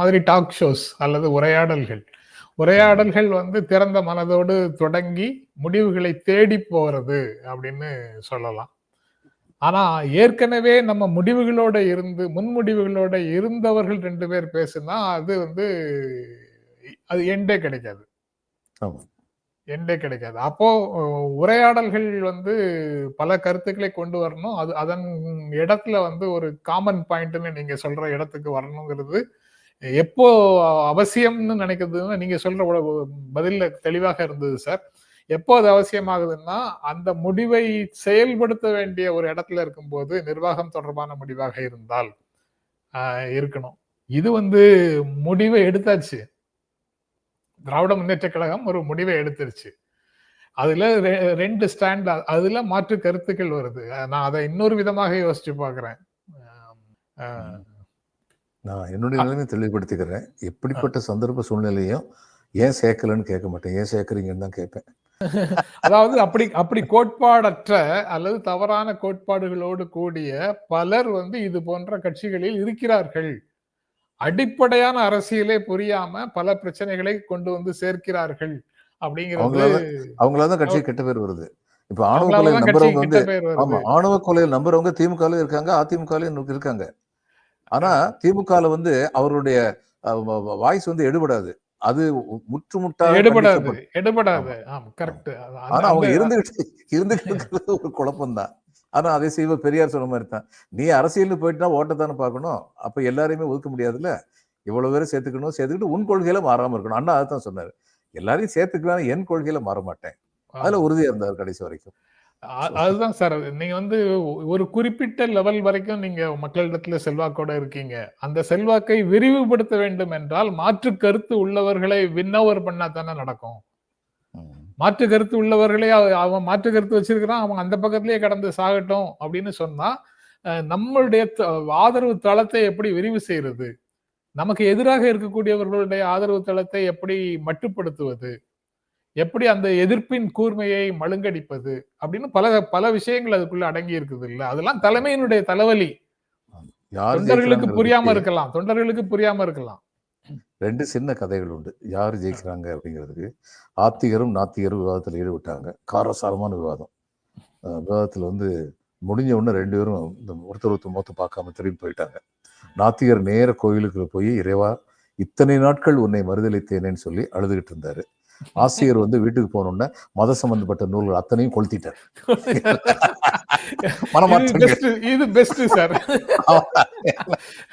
மாதிரி talk shows அல்லது உரையாடல்கள். உரையாடல்கள் வந்து திறந்த மனதோடு தொடங்கி முடிவுகளை தேடி போறது அப்படின்னு சொல்லலாம். ஆனா ஏற்கனவே நம்ம முடிவுகளோட இருந்து முன்முடிவுகளோட இருந்தவர்கள் ரெண்டு பேர் பேசுனா அது வந்து அது எண்டே கிடைக்காது. எண்டே கிடைக்காது. அப்போ உரையாடல்கள் வந்து பல கருத்துக்களை கொண்டு வரணும். அது அதன் இடத்துல வந்து ஒரு காமன் பாயிண்ட்னு நீங்க சொல்ற இடத்துக்கு வரணுங்கிறது எப்போ அவசியம்னு நினைக்கிறதுன்னு நீங்க சொல்ற பதில தெளிவாக இருந்தது சார். எப்போ அது அவசியமாகுதுன்னா அந்த முடிவை செயல்படுத்த வேண்டிய ஒரு இடத்துல இருக்கும்போது நிர்வாகம் தொடர்பான முடிவாக இருந்தால் இருக்கணும். இது வந்து முடிவை எடுத்தாச்சு. திராவிட முன்னேற்ற கழகம் ஒரு முடிவை எடுத்துருச்சு. அதுல ரெ- ரெண்டு ஸ்டாண்ட் அதுல மாற்று கருத்துக்கள் வருது. நான் அதை இன்னொரு விதமாக யோசிச்சு பாக்குறேன் நான் என்னுடைய நிலைமை தெளிவுபடுத்திக்கிறேன். எப்படிப்பட்ட சந்தர்ப்ப சூழ்நிலையும் ஏன் சேர்க்கலன்னு கேட்க மாட்டேன். ஏன் சேர்க்கறீங்கன்னு தான் கேட்பேன். அதாவது அப்படி அப்படி கோட்பாடற்ற அல்லது தவறான கோட்பாடுகளோடு கூடிய பலர் வந்து இது போன்ற கட்சிகளில் இருக்கிறார்கள். அடிப்படையான அரசியலே புரியாம பல பிரச்சனைகளை கொண்டு வந்து சேர்க்கிறார்கள் அப்படிங்கிறது அவங்களால கட்சி கெட்ட பேர் வருது. இப்ப ஆணவ கட்சி நம்புறவங்க வந்து ஆமா ஆணவ கொலையில் நம்புறவங்க திமுகலும் இருக்காங்க அதிமுகலும் இருக்காங்க. ஆனா திமுகல வந்து அவருடைய வாய்ஸ் வந்து எடுபடாது. அது முற்று முட்டாக எடுபடாது. எடுபடாது கரெக்ட் ஆனா அவங்க இருந்துகிட்டு இருந்துகிட்டு ஒரு குழப்பம் தான் ஆனா அதே செய்வ பெரியார் சொன்ன மாதிரி தான். நீ அரசியல் போயிட்டா ஓட்டத்தானே பார்க்கணும். அப்ப எல்லாரையுமே ஒதுக்க முடியாதுல்ல? இவ்வளவு பேரை சேர்த்துக்கணும் சேர்த்துக்கிட்டு உன் கொள்கையில மாறாம இருக்கணும். அண்ணா அதான் சொன்னாரு. எல்லாரையும் சேர்த்துக்கலாம் என் கொள்கையில மாற மாட்டேன். அதுல உறுதியா இருந்தார் கடைசி வரைக்கும். அதுதான் சார். நீங்க வந்து ஒரு குறிப்பிட்ட லெவல் வரைக்கும் நீங்க மக்களிடத்துல செல்வாக்கோட இருக்கீங்க. அந்த செல்வாக்கை விரிவுபடுத்த வேண்டும் என்றால் மாற்று கருத்து உள்ளவர்களை வின்னோவர் பண்ணா தானே நடக்கும். மாற்று கருத்து உள்ளவர்களே அவ- அவன் மாற்று கருத்து வச்சிருக்கிறான் அவன் அந்த பக்கத்திலேயே கடந்து சாகட்டும் அப்படின்னு சொன்னா நம்மளுடைய ஆதரவு தளத்தை எப்படி விரிவு செய்யறது நமக்கு எதிராக இருக்கக்கூடியவர்களுடைய ஆதரவு தளத்தை எப்படி மட்டுப்படுத்துவது? எப்படி அந்த எதிர்ப்பின் கூர்மையை மழுங்கடிப்பது அப்படின்னு பல பல விஷயங்கள் அதுக்குள்ள அடங்கி இருக்குது இல்ல அதெல்லாம் தலைமையினுடைய தலைவலி. தொண்டர்களுக்கு புரியாம இருக்கலாம். தொண்டர்களுக்கு புரியாம இருக்கலாம். ரெண்டு சின்ன கதைகள் உண்டு. யார் ஜெயிக்கிறாங்க அப்படிங்கிறதுக்கு. ஆத்திகரும் நாத்திகரும் விவாதத்தில் ஈடுபட்டாங்க. காரசாரமான விவாதம். விவாதத்துல வந்து முடிஞ்ச உடனே ரெண்டு பேரும் இந்த ஒருத்தர் ஒருத்தர் மொத்தம் பார்க்காம திரும்பி போயிட்டாங்க. நாத்திகர் நேர கோயிலுக்கு போய் இறைவா இத்தனை நாட்கள் உன்னை மறுதளித்தேனேன்னு சொல்லி அழுதுகிட்டு இருந்தாரு. ஆசிரியர் வந்து வீட்டுக்கு போனோடனே மத சம்பந்தப்பட்ட நூல்கள் அத்தனையும் கொளுத்திட்டார். பெஸ்ட் இது பெஸ்ட் சார்